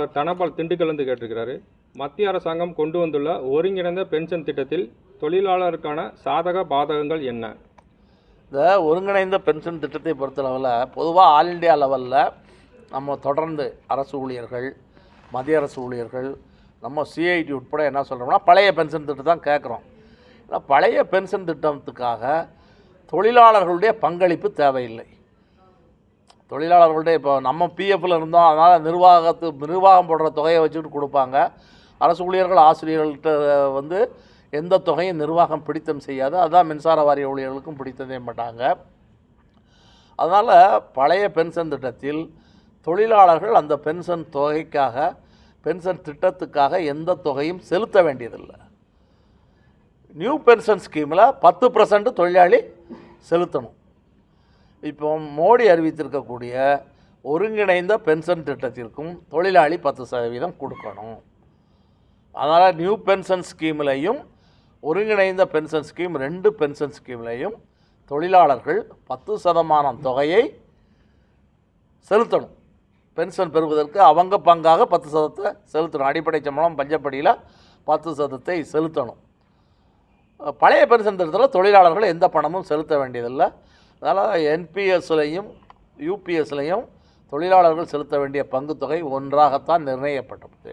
தோழர் தனபால் வந்து கேட்டிருக்கிறாரு. மத்திய அரசாங்கம் கொண்டு வந்துள்ள ஒருங்கிணைந்த பென்ஷன் திட்டத்தில் தொழிலாளருக்கான சாதக பாதகங்கள் என்ன? இந்த ஒருங்கிணைந்த பென்ஷன் திட்டத்தை பொறுத்தளவில் பொதுவாக ஆல் இண்டியா லெவலில் நம்ம தொடர்ந்து அரசு ஊழியர்கள் மத்திய அரசு ஊழியர்கள் நம்ம சிஐடி உட்பட என்ன சொல்கிறோம்னா பழைய பென்ஷன் திட்டம் தான் கேட்குறோம். ஏன்னா பழைய பென்ஷன் திட்டத்துக்காக தொழிலாளர்களுடைய பங்களிப்பு தேவையில்லை. தொழிலாளர்களுடைய இப்போ நம்ம பிஎஃப்பில் இருந்தோம். அதனால் நிர்வாகத்து நிர்வாகம் போடுற தொகையை வச்சுக்கிட்டு கொடுப்பாங்க. அரசு ஊழியர்கள் ஆசிரியர்கள்ட்ட வந்து எந்த தொகையும் நிர்வாகம் பிடித்தம் செய்யாது. அதுதான் மின்சார வாரிய ஊழியர்களுக்கும் பிடித்ததே மாட்டாங்க. அதனால் பழைய பென்ஷன் திட்டத்தில் தொழிலாளர்கள் அந்த பென்ஷன் தொகைக்காக பென்ஷன் திட்டத்துக்காக எந்த தொகையும் செலுத்த வேண்டியதில்லை. நியூ பென்ஷன் ஸ்கீமில் பத்து பர்சன்ட் தொழிலாளி செலுத்தணும். இப்போ மோடி அறிவித்திருக்கக்கூடிய ஒருங்கிணைந்த பென்ஷன் திட்டத்திற்கும் தொழிலாளி பத்து சதவீதம் கொடுக்கணும். அதனால் நியூ பென்ஷன் ஸ்கீம்லையும் ஒருங்கிணைந்த பென்ஷன் ஸ்கீம் ரெண்டு பென்ஷன் ஸ்கீம்லையும் தொழிலாளர்கள் பத்து சதமானம் தொகையை செலுத்தணும். பென்ஷன் பெறுவதற்கு அவங்க பங்காக பத்து சதத்தை செலுத்தணும். அடிப்படை சம்பளம் பஞ்சப்படியில் பத்து சதத்தை செலுத்தணும். பழைய பென்ஷன் திட்டத்தில் தொழிலாளர்கள் எந்த பணமும் செலுத்த வேண்டியதில்லை. அதனால் என்பிஎஸ்லையும் யூபிஎஸ்லையும் தொழிலாளர்கள் செலுத்த வேண்டிய பங்கு தொகை ஒன்றாகத்தான் நிர்ணயிக்கப்பட்டது.